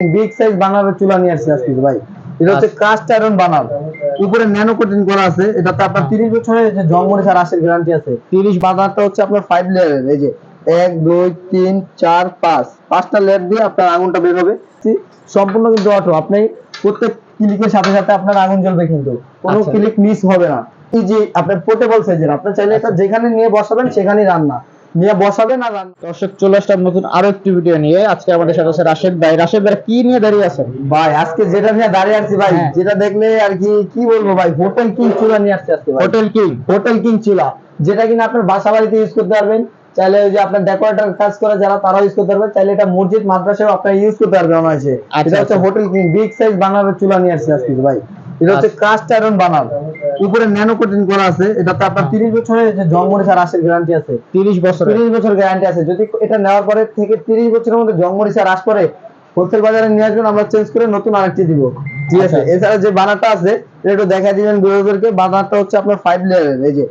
Big size বানানোর চুলা নিয়ে আসছে আজকে ভাই। এটা হচ্ছে কাস্ট আয়রন বানার উপরে ন্যানো কোটিং করা আছে। এটাতে আপনার 30 বছরের যে জন্মনি সার আশের গ্যারান্টি আছে। 30 বানারটা হচ্ছে আপনার 5 লেয়ারের এই যে 1 2 3 4 5 পাঁচটা লেয়ার দিয়ে আপনার আগুনটা বের হবে। সম্পূর্ণ কিন্তু অটো আপনি প্রত্যেক ক্লিকের সাথে সাথে আপনার আগুন জ্বলবে কিন্তু। কোনো আচ্ছা। ক্লিক মিস হবে না। এই যে আপনার পোর্টেবল সাইজের আপনি চাইলে এটা যেখানে নিয়ে বসাবেন সেখানেই রান্না। নিয়ে বসাবেন আর দর্শক চলে আসলাম নতুন আরও একটি ভিডিও নিয়ে। আজকে আমাদের সাথে আছে রাশেদ ভাই। রাশেদ ভাই কি নিয়ে দাঁড়িয়ে আছেন? ভাই আজকে যেটা নিয়ে দাঁড়িয়ে আছি ভাই হ্যাঁ। যেটা দেখলে আর কি কি বলব ভাই হোটেল কিং চুলা নিয়ে আসছে আজকে হোটেল কিং হোটেল কিং চুলা। যেটা কিনা আপনার বাসা বাড়িতে ইউজ করতে পারবেন। চাইলে ওই যে আপনার ডেকোরেটর কাজ করে যারা তারা ইউজ করতে পারবেন চাইলে এটা মসজিদ মাদ্রাসাও আপনারা ইউজ করতে পারবেন অনায়াসে। আচ্ছা, এটা হচ্ছে। হোটেল কিং বিগ সাইজ বানানোর চুলা নিয়ে আসছে আজকে ভাই। এটা হচ্ছে। কাস্ট আয়রন বানার উপরে ন্যানো কোটিং করা আছে এটাতে আপনার 30 বছরের যে জন্মনি সার আশের গ্যারান্টি আছে। 30 বছর 30 বছর গ্যারান্টি আছে। যদি এটা নেওয়ার পরে থেকে 30 বছরের মধ্যে জংমরি সার আস করে হোলসেল বাজারে নিয়ে আসবেন আমরা চেঞ্জ করে নতুন আরেকটি দিব। ঠিক আছে? আচ্ছা। এছাড়া যে বানারটা আছে এটা একটু দেখা দিবেন ভিউয়ারদেরকে বানারটা হচ্ছে আপনার 5 লেয়ারের এই যে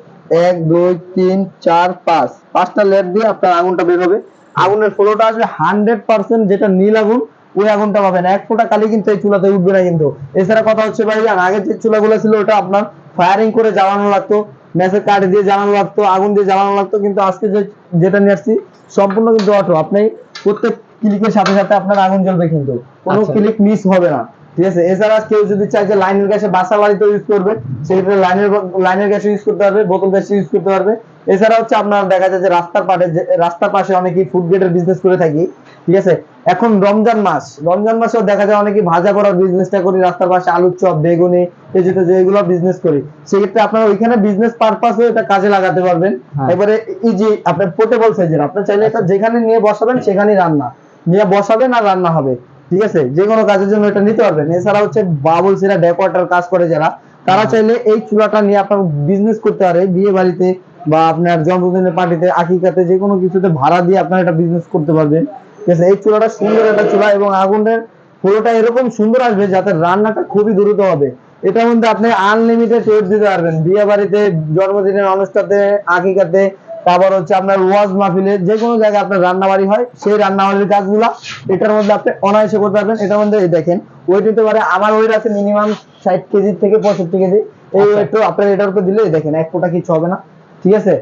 1 2 3 4 5 পাঁচটা লেয়ার দিয়ে আপনার আগুনটা বের হবে। আগুনের ফ্লোটা আসবে 100% যেটা নীল আগুন ওই আগুনটা পাবেন। এক ফোঁটা কালি কিন্তু এই চুলাতে উঠবে না কিন্তু। এছাড়া কথা হচ্ছে ভাই জান আগের যে চুলাগুলো ছিল ওটা আপনার ফায়ারিং করে জ্বালানো লাগতো ম্যাচের কাঠ দিয়ে জ্বালানো লাগতো আগুন দিয়ে জ্বালানো লাগতো কিন্তু আজকে যে যেটা নিয়ে আসছি সম্পূর্ণ কিন্তু অটো আপনি প্রত্যেক ক্লিকের সাথে সাথে আপনার আগুন জ্বলবে কিন্তু। কোনো আচ্ছা। ক্লিক মিস হবে না। ঠিক আছে? এছাড়া কেউ যদি চায় যে লাইনের গ্যাসে বাসা বাড়িতে ইউজ করবে সেক্ষেত্রে লাইনের লাইনের গ্যাসে ইউজ করতে পারবে বোতল গ্যাসে ইউজ করতে পারবে। এছাড়া হচ্ছে আপনার দেখা যায় যে রাস্তার পাশে রাস্তার পাশে অনেকেই ফুড গেটের বিজনেস করে থাকি ঠিক আছে? এখন রমজান মাস রমজান মাসেও দেখা যায় অনেকে ভাজা করার বিজনেসটা করি রাস্তার পাশে আলুর চপ বেগুনি এই যেটা যেগুলো বিজনেস করি। সেক্ষেত্রে আপনারা ওইখানে বিজনেস পারপাসে এটা কাজে লাগাতে পারবেন। হ্যাঁ। এবারে এই যে আপনার পোর্টেবল সাইজের আপনার চাইলে এটা যেখানে নিয়ে বসাবেন সেখানেই রান্না। নিয়ে বসাবেন আর রান্না হবে ঠিক আছে? যে কোনো কাজের জন্য এটা নিতে পারবেন। এছাড়া হচ্ছে বাবুল সিরা ডেকোয়ার্টার কাজ করে যারা তারা চাইলে এই চুলাটা নিয়ে আপনার বিজনেস করতে পারে বিয়ে বাড়িতে বা আপনার জন্মদিনের পার্টিতে আকিকাতে যে কোনো কিছুতে ভাড়া দিয়ে আপনার এটা বিজনেস করতে পারবেন। ঠিক আছে? এই চুলাটা সুন্দর একটা চুলা এবং আগুনের পুরোটা এরকম সুন্দর আসবে যাতে রান্নাটা খুবই দ্রুত হবে। এটার মধ্যে আপনি আনলিমিটেড টেস্ট দিতে পারবেন। বিয়ে বাড়িতে জন্মদিনের অনুষ্ঠানে আকিকাতে তারপর হচ্ছে আপনার ওয়াজ মাহফিলে যে কোনো জায়গায় আপনার রান্নাবাড়ি হয় সেই রান্নাবাড়ির কাজগুলা এটার মধ্যে আপনি অনায়াসে করতে পারবেন। এটার মধ্যে এই দেখেন ওয়েট নিতে পারে আমার ওয়েট আছে মিনিমাম ষাট কেজি থেকে পঁয়ষট্টি কেজি। এই আচ্ছা। ওয়েটটা আপনার এটার উপর দিলে দেখেন এক ফোঁটা কিছু হবে না। ঠিক আছে?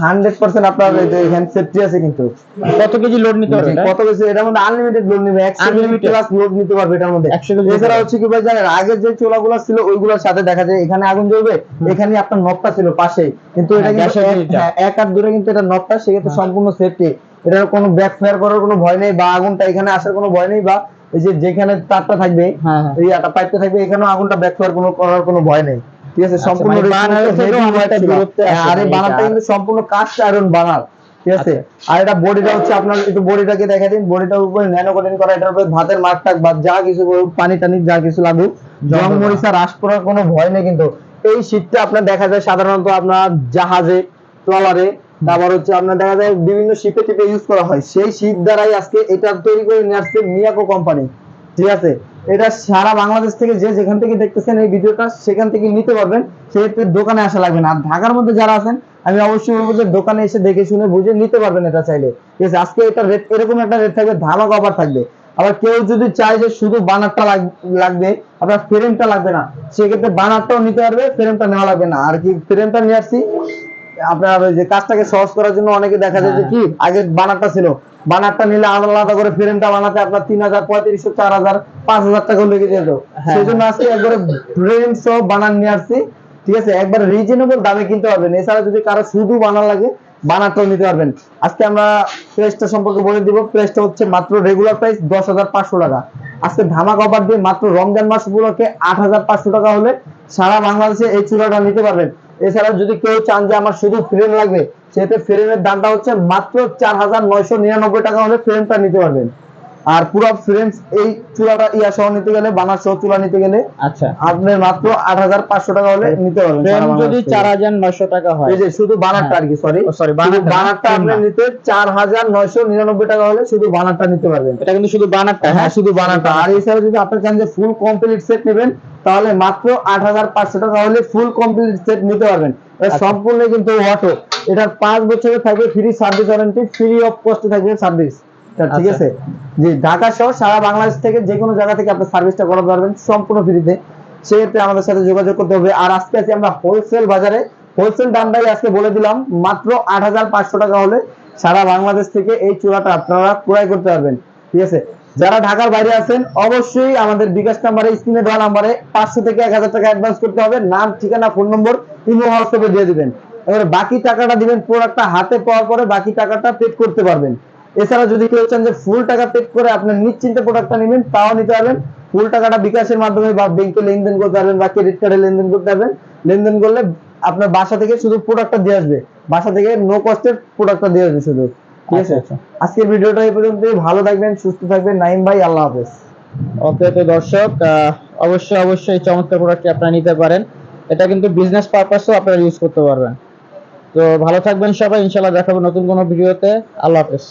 হান্ড্রেড পার্সেন্ট আপনার এখানে সেফটি আছে কিন্তু। কত কেজি লোড নিতে পারবে কত বেশি এটার মধ্যে আনলিমিটেড লোড নিবে 100 কেজি প্লাস লোড নিতে পারবে এটার মধ্যে। এছাড়া হচ্ছে কি ভাই জানেন আগের যে চোলাগুলো ছিল ওইগুলোর সাথে দেখা যায় এখানে আগুন জ্বলবে এখানে আপনার নটটা ছিল পাশেই। কিন্তু এটা হ্যাঁ, কিন্তু এক-। হ্যাঁ, হাত দূরে কিন্তু এটা নটটা সেক্ষেত্রে হ্যাঁ। সম্পূর্ণ সেফটি এটার কোনো ব্যাক ফায়ার করার কোনো ভয় নেই বা আগুনটা এখানে আসার কোনো ভয় নেই বা এই যে যেখানে তারটা থাকবে এই আটা পাইপটা থাকবে এখানেও আগুনটা ব্যাক ফায়ার কোনো করার কোনো ভয় নেই। ঠিক আছে আচ্ছা, সম্পূর্ণ আর এই বানারটা কিন্তু সম্পূর্ণ কাস্ট আয়রন বানার ঠিক আছে? আচ্ছা। আর এটা বডিটা হচ্ছে আপনার একটু বডিটাকে দেখা দিন। বডিটার উপরে ন্যানো কোটিং করা এটার উপরে ভাতের মাঠ টাক বা যা কিছু পানি টানি যা কিছু লাগুক জং মরিচা হ্রাস করার কোনো ভয় নেই কিন্তু। এই শীতটা আপনার দেখা যায় সাধারণত আপনার জাহাজে ট্রলারে তারপর হচ্ছে আপনার দেখা যায় বিভিন্ন শিপে টিপে ইউজ করা হয়। সেই শীত দ্বারাই আজকে এটা তৈরি করে নিয়ে আসছে মিয়াকো কোম্পানি ঠিক আছে? এটা সারা বাংলাদেশ থেকে যে যেখান থেকে দেখতেছেন এই ভিডিওটা সেখান থেকে নিতে পারবেন। সেক্ষেত্রে দোকানে আসা লাগবে না। আর ঢাকার মধ্যে যারা আছেন, আমি অবশ্যই বলব যে দোকানে এসে দেখে শুনে বুঝে নিতে পারবেন এটা চাইলে। ঠিক আছে, আজকে এটা রেট এরকম একটা রেট থাকবে ধামাক অফার থাকবে। আবার কেউ যদি চায় যে শুধু বানারটা লাগবে, আপনার ফ্রেমটা লাগবে না, সেক্ষেত্রে বানারটাও নিতে পারবে ফ্রেমটা নেওয়া লাগবে না। আর কি ফ্রেমটা নিয়ে আসছি আপনার ওই যে কাজটাকে সহজ করার জন্য অনেকে দেখা যায় যে কি আগে বানারটা ছিল। বানারটা নিলে আলাদা করে ফ্রেমটা বানাতে আপনার তিন হাজার পঁয়ত্রিশশো চার হাজার পাঁচ হাজার টাকা লেগে যেত। হ্যাঁ। সেই জন্য আজকে একবারে ফ্রেম সহ বানার নিয়ে আসছি। ঠিক আছে? একবার রিজনেবল দামে কিনতে পারবেন। এছাড়া যদি কারও শুধু বানার লাগে বানারটাও নিতে পারবেন। আজকে আমরা প্রাইসটা সম্পর্কে বলে দিব। প্রাইসটা হচ্ছে মাত্র রেগুলার প্রাইস দশ হাজার পাঁচশো টাকা। আজকে ধামাক অফার দিয়ে মাত্র রমজান মাস উপলক্ষে আট হাজার পাঁচশো টাকা হলে সারা বাংলাদেশে এই চূড়াটা নিতে পারবেন। এছাড়া যদি কেউ চান যে আমার শুধু ফ্রেম লাগবে, সেহেতু ফ্রেমের দামটা হচ্ছে মাত্র চার হাজার নয়শো নিরানব্বই টাকা হলে ফ্রেমটা নিতে পারবেন। আর পুরো ফ্রেম এই চূড়াটা ইয়া সহ নিতে গেলে বানার সহ চূড়া নিতে গেলে আচ্ছা। আপনার মাত্র আট হাজার পাঁচশো টাকা হলে নিতে পারবেন ফ্রেম যদি। চার হাজার নয়শো টাকা হয়। এই যে শুধু বানারটা আর কি সরি sorry, বানারটা আপনি নিতে চার হাজার নয়শো নিরানব্বই টাকা হলে শুধু বানারটা নিতে পারবেন। এটা কিন্তু শুধু বানারটা হ্যাঁ শুধু বানারটা। আর এছাড়া যদি আপনি চান যে ফুল কমপ্লিট সেট নেবেন তাহলে মাত্র আট হাজার পাঁচশো টাকা হলে ফুল কমপ্লিট সেট নিতে পারবেন। আচ্ছা। সম্পূর্ণ কিন্তু অটো এটার পাঁচ বছরের থাকবে free service warranty free of কস্টে থাকবে সার্ভিস ঠিক আচ্ছা। আছে? জি ঢাকা সহ সারা বাংলাদেশ থেকে যে কোনো জায়গা থেকে আপনি সার্ভিসটা করাতে পারবেন সম্পূর্ণ ফ্রিতে সেক্ষেত্রে আমাদের সাথে যোগাযোগ করতে হবে। আর আজকে আছি আমরা হোলসেল বাজারে। হোলসেল দামটাই আজকে বলে দিলাম মাত্র আট হাজার পাঁচশো টাকা হলে সারা বাংলাদেশ থেকে এই চূড়াটা আপনারা ক্রয় করতে পারবেন। ঠিক আছে? যারা ঢাকার বাইরে আছেন অবশ্যই আমাদের বিকাশ নাম্বারে স্ক্রিনে দেওয়া নাম্বারে পাঁচশো থেকে এক হাজার টাকা অ্যাডভান্স করতে হবে। নাম ঠিকানা ফোন নম্বর ইমো হোয়াটসঅ্যাপে দিয়ে দিবেন। এবার বাকি টাকাটা দিবেন প্রোডাক্টটা হাতে পাওয়ার পরে বাকি টাকাটা পেড করতে পারবেন। এছাড়া যদি কেউ চান যে ফুল টাকা পেড করে আপনার নিশ্চিন্তে প্রোডাক্টটা নেবেন তাও নিতে পারবেন। ফুল টাকাটা বিকাশের মাধ্যমে বা ব্যাংকে লেনদেন করতে পারবেন বা ক্রেডিট কার্ডে লেনদেন করতে পারবেন। লেনদেন করলে আপনার বাসা থেকে শুধু প্রোডাক্টটা দিয়ে আসবে। বাসা থেকে নো কস্টের প্রোডাক্টটা দিয়ে আসবে শুধু। ঠিক আছে? আচ্ছা, আচ্ছা। আজকের ভিডিওটা এই পর্যন্ত ভালো থাকবেন সুস্থ থাকবেন। নাইম ভাই আল্লাহ হাফেজ। ওকে তো দর্শক অবশ্যই অবশ্যই এই চমৎকার প্রোডাক্টটি আপনারা নিতে পারেন। এটা কিন্তু বিজনেস পারপাসও আপনারা ইউজ করতে পারবেন। তো ভালো থাকবেন সবাই। ইনশাল্লাহ দেখাবো নতুন কোনো ভিডিওতে। আল্লাহ হাফেজ।